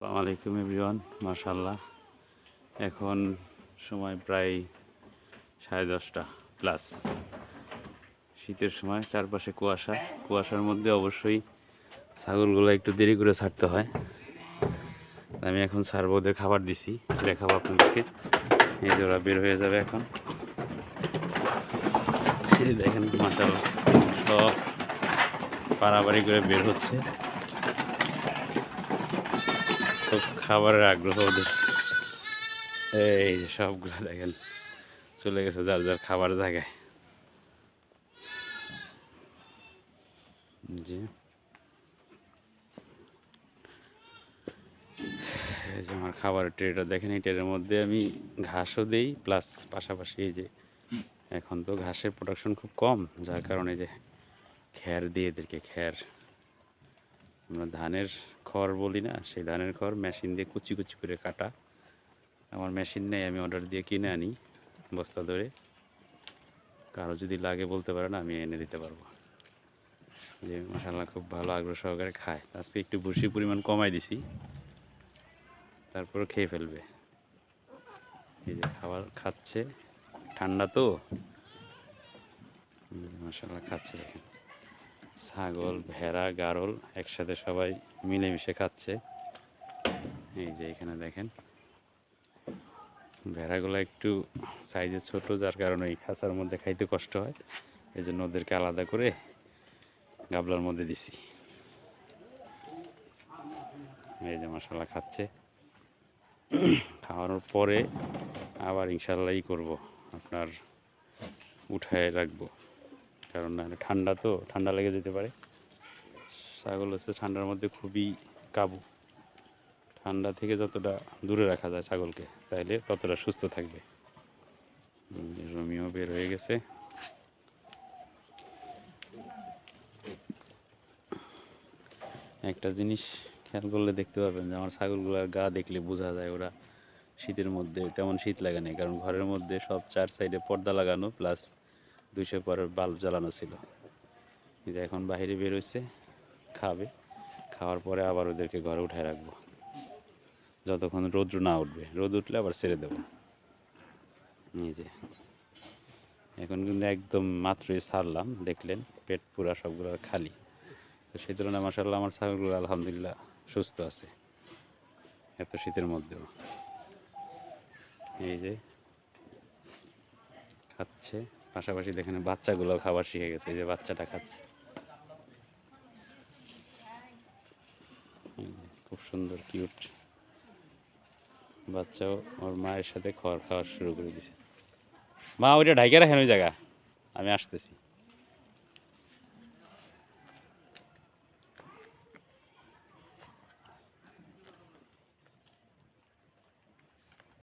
আসসালামু আলাইকুম এভরিওয়ান মাশাল্লাহ এখন সময় প্রায় সাড়ে দশটা প্লাস। শীতের সময় চারপাশে কুয়াশা, কুয়াশার মধ্যে অবশ্যই ছাগলগুলো একটু দেরি করে ছাড়তে হয়। আমি এখন ছাড়বো ওদের খাবার দিছি, দেখাবো আপনাদেরকে। এই যে ওরা বের হয়ে যাবে এখন। দেখেন মাশাল্লাহ সব পাড়াবাড়ি করে বের হচ্ছে। খুব খাবারের আগ্রহ ওদের। এই সবগুলো দেখেন, চলে গেছে যার যার খাবার জায়গায়। জি। এই যে আমার খাবারের ট্রেটা দেখেন, এই ট্রের মধ্যে আমি ঘাসও দেই, প্লাস পাশাপাশি এই যে এখন তো ঘাসের প্রোডাকশন খুব কম, যার কারণে যে খ্যার দিয়ে এদেরকে খ্যার আমরা ধানের খড় বলি না, সেই ধানের খড় মেশিন দিয়ে কুচি কুচি করে কাটা। আমার মেশিন নেই, আমি অর্ডার দিয়ে কিনে আনি বস্তা ধরে। কারও যদি লাগে বলতে পারেন আমি এনে দিতে পারব। যে মশাল্লা খুব ভালো আগ্রহ সহকারে খায়। আজকে একটু ভুসি পরিমাণ কমাই দিছি তারপর খেয়ে ফেলবে। এই যে খাবার খাচ্ছে, ঠান্ডা তো। মশাল্লা খাচ্ছে দেখেন। ছাগল, ভেড়া, গারল একসাথে সবাই মিলেমিশে খাচ্ছে। এই যে এখানে দেখেন। ভেড়াগুলো একটু সাইজে ছোট, যার কারণে এই খাঁচার মধ্যে খাইতে কষ্ট হয়। এই জন্য ওদেরকে আলাদা করে গাবলার মধ্যে দিছি। এই যে মশলা খাচ্ছে। খাওয়ানোর পরে আবার ইনশাল্লাহ ই করব, আপনার উঠায় রাখব। কারণ না, ঠান্ডা তো, ঠান্ডা লেগে যেতে পারে। ছাগল হচ্ছে ঠান্ডার মধ্যে খুবই কাবু। ঠান্ডা থেকে যতটা দূরে রাখা যায় ছাগলকে, তাইলে ততটা সুস্থ থাকবে। রোমিও বের হয়ে গেছে। একটা জিনিস খেয়াল করলে দেখতে পাবেন যে আমার ছাগলগুলোর গা দেখলে বোঝা যায় ওরা শীতের মধ্যে তেমন শীত লাগে না কারণ ঘরের মধ্যে সব চার সাইডে পর্দা লাগানো, প্লাস দুইশো পরের বাল্ব জ্বালানো ছিল। যে এখন বাইরে বের হয়েছে খাবে। খাওয়ার পরে আবার ওদেরকে ঘরে উঠায় রাখব। যতক্ষণ রৌদ্র না উঠবে। রোদ উঠলে আবার ছেড়ে দেবো। যে। এখন কিন্তু একদম মাত্রই ছাড়লাম, দেখলেন পেট পুরা সবগুলো খালি। তো সেই তুলনায় মাসাল্লাহ আমার ছাগলগুলো আলহামদুলিল্লাহ সুস্থ আছে। এত শীতের মধ্যেও। এই যে। খাচ্ছে। পাশাপাশি দেখেন বাচ্চাগুলো খাবার শিখে গেছে যে বাচ্চাটা খাচ্ছে। খুব সুন্দর কিউট বাচ্চাও ওর মায়ের সাথে খড় খাওয়া শুরু করে দিছে। মা, ওইটা ঢাইকে রাখেন ওই জায়গা। আমি আসতেছি।